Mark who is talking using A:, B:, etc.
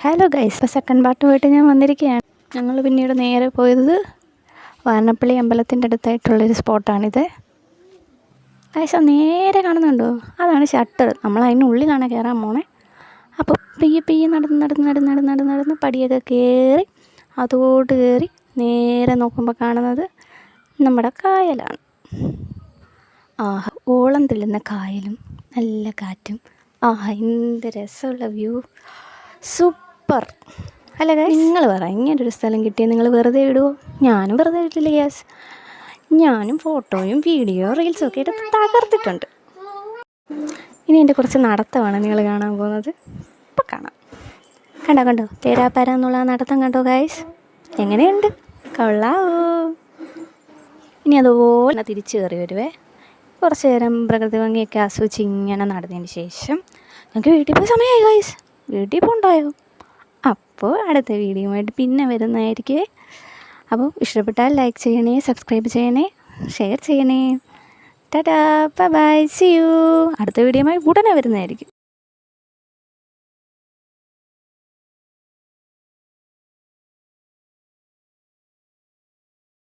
A: Hello guys ഇപ്പോൾ second part പോയിട്ട് ഞാൻ വന്നിരിക്കുകയാണ് ഞങ്ങൾ പിന്നീട് നേരെ പോയത് വാരണപ്പള്ളി അമ്പലത്തിന്റെ അടുത്തായിട്ടുള്ളൊരു സ്പോട്ടാണിത്. ഗൈസ് നേരെ കാണുന്നുണ്ടോ? അതാണ് ഷട്ടർ. നമ്മൾ അതിനുള്ളിലാണ് കയറാൻ പോണേ. അപ്പോൾ പെയ്യെ പെയ്യെ നടന്ന് നടന്ന് നടന്ന് നടന്ന് നടന്ന് നടന്ന് പടിയൊക്കെ കയറി അതോട്ട് കയറി നേരെ നോക്കുമ്പോൾ കാണുന്നത് നമ്മുടെ കായലാണ്. ആഹ് ഓളം തെളിയുന്ന കായലും നല്ല കാറ്റും. ആഹ് എന്ത് രസമുള്ള വ്യൂ. സൂപ്പർ അല്ല നിങ്ങൾ പറ ഇങ്ങനെ ഒരു സ്ഥലം കിട്ടിയാൽ നിങ്ങൾ വെറുതെ വിടുമോ ഞാനും വെറുതെ വിട്ടില്ല ഗ്യാസ് ഞാനും ഫോട്ടോയും വീഡിയോ റീൽസും ഒക്കെ എടുത്ത് തകർത്തിട്ടുണ്ട്. ഇനി എന്റെ കുറച്ച് നടത്തമാണ് നിങ്ങൾ കാണാൻ പോകുന്നത്. ഇപ്പം കാണാം. കണ്ടോ കണ്ടോ? തേരാപ്പാര എന്നുള്ള നടത്തം കണ്ടോ ഗായ്സ് എങ്ങനെയുണ്ട്? കൊള്ളാവോ. ഇനി അതുപോലെ തിരിച്ചു കയറി വരുവേ. കുറച്ച് നേരം പ്രകൃതി ഭംഗിയൊക്കെ ആസ്വദിച്ച് ഇങ്ങനെ നടന്നതിന് ശേഷം ഞങ്ങൾക്ക് വീട്ടിൽ പോയി സമയമായി ഗൈസ് വീട്ടിൽ പോകണ്ടായോ അപ്പോൾ അടുത്ത വീഡിയോയുമായിട്ട് പിന്നെ വരുന്നതായിരിക്കും. അപ്പോൾ ഇഷ്ടപ്പെട്ടാൽ ലൈക്ക് ചെയ്യണേ സബ്സ്ക്രൈബ് ചെയ്യണേ ഷെയർ ചെയ്യണേ. ടാറ്റാ ബൈ സി യു അടുത്ത വീഡിയോയുമായി ഉടനെ വരുന്നതായിരിക്കും.